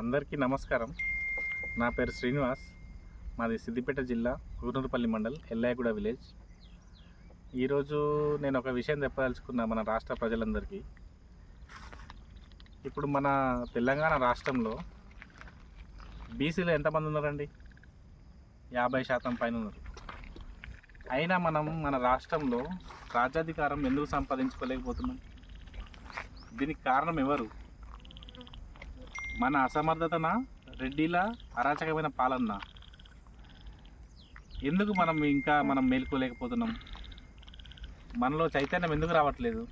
అందరికీ నమస్కారం. నా పేరు శ్రీనివాస్. మాది సిద్దిపేట జిల్లా కూనూరుపల్లి మండల్ ఎల్లాయగూడ విలేజ్. ఈరోజు నేను ఒక విషయం చెప్పదలుచుకున్నా మన రాష్ట్ర ప్రజలందరికీ. ఇప్పుడు మన తెలంగాణ రాష్ట్రంలో బీసీలో ఎంతమంది ఉన్నారండి? యాభై శాతం పైన ఉన్నారు. అయినా మనం మన రాష్ట్రంలో రాజ్యాధికారం ఎందుకు సంపాదించుకోలేకపోతున్నాం? దీనికి కారణం ఎవరు? మన అసమర్థతన? రెడ్డిల? అరాచకమైన పాలన ఎందుకు మనం ఇంకా మనం మేల్కోలేకపోతున్నాం? మనలో చైతన్యం ఎందుకు రావట్లేదు?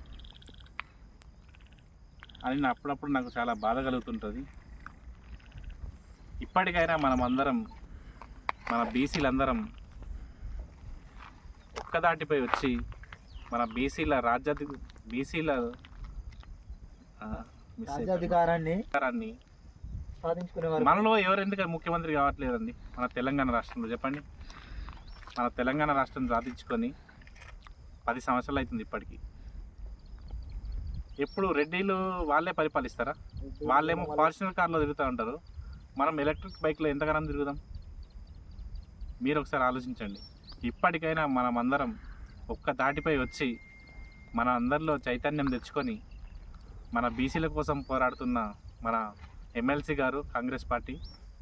అని అప్పుడప్పుడు నాకు చాలా బాధ కలుగుతుంటుంది. ఇప్పటికైనా మనం అందరం మన బీసీలందరం ఒక్కదాటిపై వచ్చి మన బీసీల రాజ్యాధి బీసీల. రాజ్యాధికారాన్ని మనలో ఎవరు ఎందుకు ముఖ్యమంత్రి కావట్లేదండి? మన తెలంగాణ రాష్ట్రంలో చెప్పండి. మన తెలంగాణ రాష్ట్రం సాధించుకొని పది సంవత్సరాలు అవుతుంది ఇప్పటికి. ఎప్పుడు రెడ్డిలు వాళ్ళే పరిపాలిస్తారా? వాళ్ళేమో ఫార్చునర్ కార్లో తిరుగుతూ ఉంటారు. మనం ఎలక్ట్రిక్ బైక్లో ఎంతగానో తిరుగుదాం? మీరు ఒకసారి ఆలోచించండి. ఇప్పటికైనా మనం అందరం ఒక్క దాటిపై వచ్చి మన అందరిలో చైతన్యం తెచ్చుకొని మన బీసీల కోసం పోరాడుతున్న మన ఎమ్మెల్సీ గారు కాంగ్రెస్ పార్టీ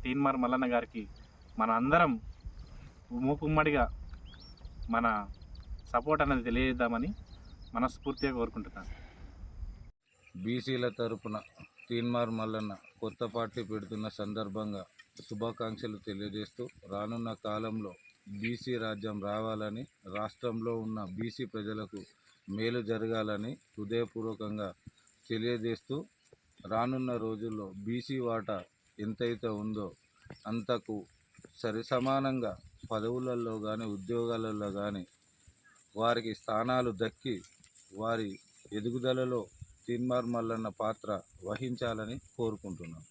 తీన్మార్ మల్లన్న గారికి మన అందరం మూకుమ్మడిగా మన సపోర్ట్ అనేది తెలియజేద్దామని మనస్ఫూర్తిగా కోరుకుంటున్నాను. బీసీల తరపున తీన్మార్ మల్లన్న కొత్త పార్టీ పెడుతున్న సందర్భంగా శుభాకాంక్షలు తెలియజేస్తూ రానున్న కాలంలో బీసీ రాజ్యం రావాలని రాష్ట్రంలో ఉన్న బీసీ ప్రజలకు మేలు జరగాలని హృదయపూర్వకంగా తెలియజేస్తూ రానున్న రోజుల్లో బీసీ వాటా ఎంతైతే ఉందో అంతకు సరిసమానంగా పదవులలో కానీ ఉద్యోగాలలో కానీ వారికి స్థానాలు దక్కి వారి ఎదుగుదలలో తీన్మార్ మల్లన్న పాత్ర వహించాలని కోరుకుంటున్నాను